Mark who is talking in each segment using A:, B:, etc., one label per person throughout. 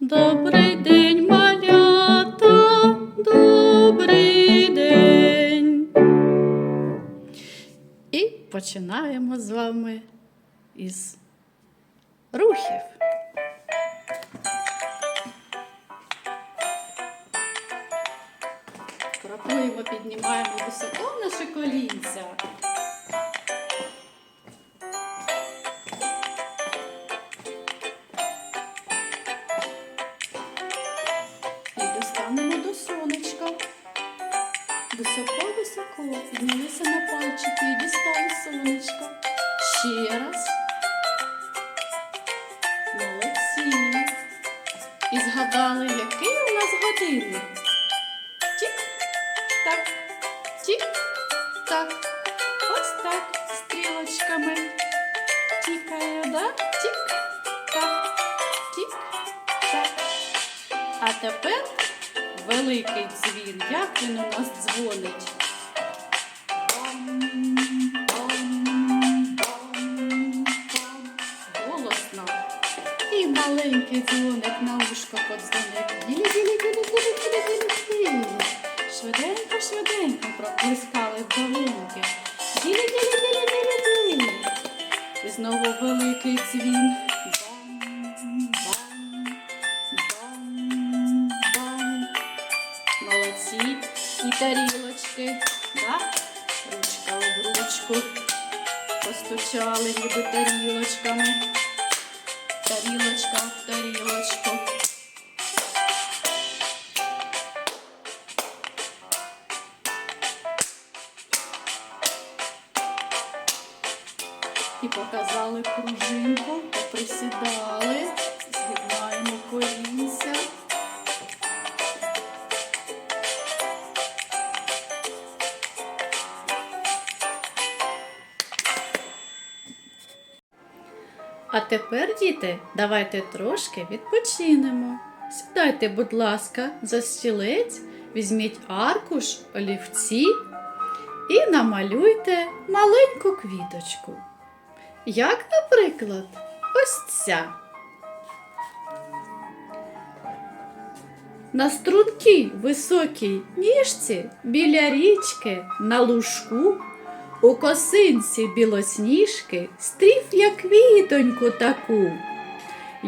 A: Добрий день, малята, добрий день. І починаємо з вами із рухів. Крапливо піднімаємо високо наше колінця. Високо-високо. На пальчики і дістали сонечка. Ще раз. Молодці. І згадали, який у нас годинник. Тік-так, тік-так. Ось так стрілочками. Тікає, да? Тік-так, тік-так. А тепер великий дзвін. Як він у нас дзвонить? Маленький дзвоник на ушко подзвонив. Гілі-гілі-гілі-гілі-гілі-гілі. Швиденько, швиденько проплескали долоньки. Гілі-гілі-гілі-гілі-гілі. І знову великий дзвін. Бам, бам, бам, бам. Молодці. І тарілочки. Да? Ручка об ручку. Постучали ніби тарілочками. Тарілочка в тарілочку. І показали кружинку, поприсідали, згибаємо колінця. А тепер, діти, давайте трошки відпочинемо. Сідайте, будь ласка, за стілець, візьміть аркуш, олівці і намалюйте маленьку квіточку. Як, наприклад, ось ця. На стрункій високій ніжці біля річки на лужку у косинці білосніжки стрів я квітоньку таку.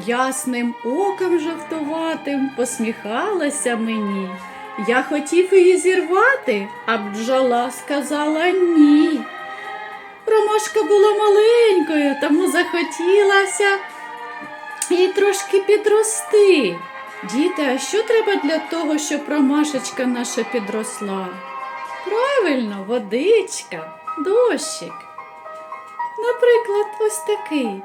A: Ясним оком жовтуватим посміхалася мені. Я хотів її зірвати, а бджола сказала ні. Ромашка була маленькою, тому захотілося їй трошки підрости. Діти, а що треба для того, щоб ромашечка наша підросла? Правильно, водичка, дощик. Наприклад, ось такий.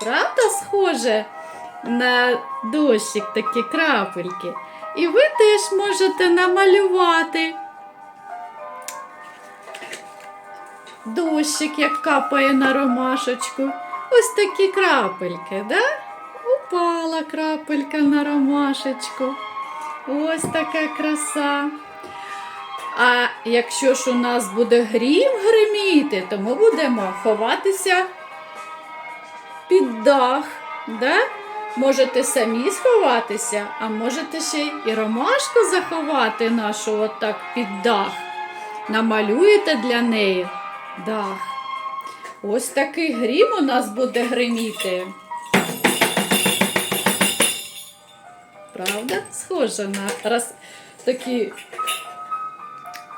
A: Правда схоже на дощик такі крапельки? І ви теж можете намалювати. Дощик, як капає на ромашечку. Ось такі крапельки, да? Упала крапелька на ромашечку. Ось така краса. А якщо ж у нас буде грім гриміти, то ми будемо ховатися під дах. Да? Можете самі сховатися, а можете ще і ромашку заховати нашу отак під дах. Намалюєте для неї дах. Ось такий грім у нас буде гриміти. Правда? Схоже на роз... такі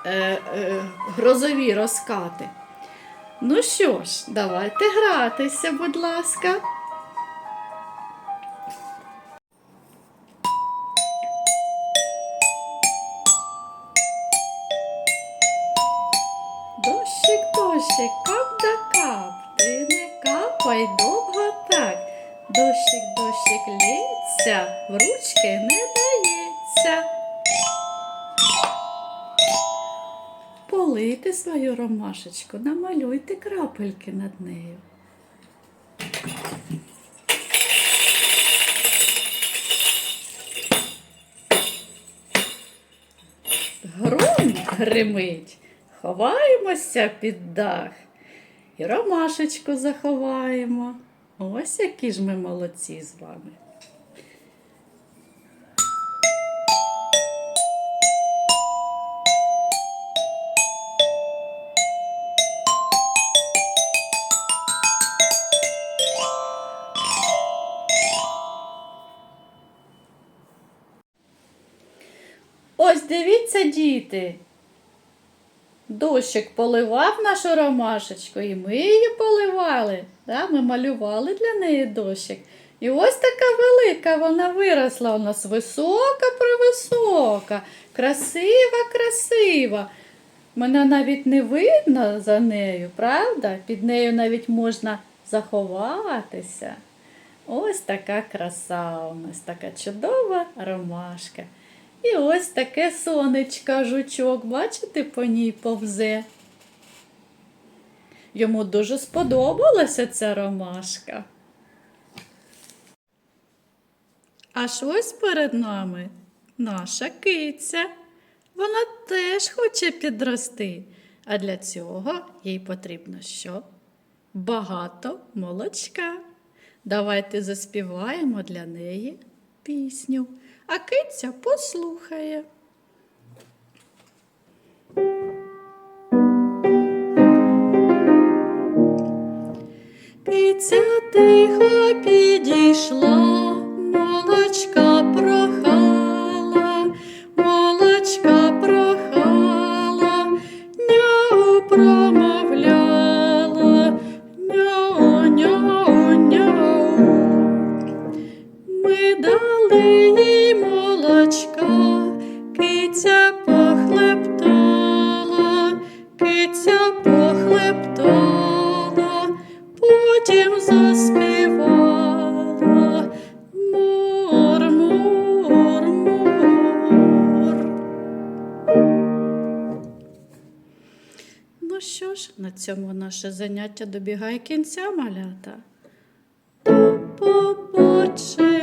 A: е, е, грозові розкати. Ну що ж, давайте гратися, будь ласка. Дощик, дощик, кап да кап, ти не капай довго так. Дощик, дощик лється, в ручки не дається. Полийте свою ромашечку, намалюйте крапельки над нею. Гром гримить, ховаємося під дах. І ромашечку заховаємо. Ось які ж ми молодці з вами. Дивіться, діти. Дощик поливав нашу ромашечку, і ми її поливали. Да? Ми малювали для неї дощик. І ось така велика вона виросла у нас висока превисока, красива, красива. Мене навіть не видно за нею, правда? Під нею навіть можна заховатися. Ось така краса у нас, така чудова ромашка. І ось таке сонечко, жучок, бачите, по ній повзе. Йому дуже сподобалася ця ромашка. Аж ось перед нами наша киця. Вона теж хоче підрости. А для цього їй потрібно що? Багато молочка. Давайте заспіваємо для неї пісню, а киця послухає. Киця тихо підійшла, молочка прохала, молочка прохала, няу промовляла, що ж, на цьому наше заняття добігає кінця малята. До побачення.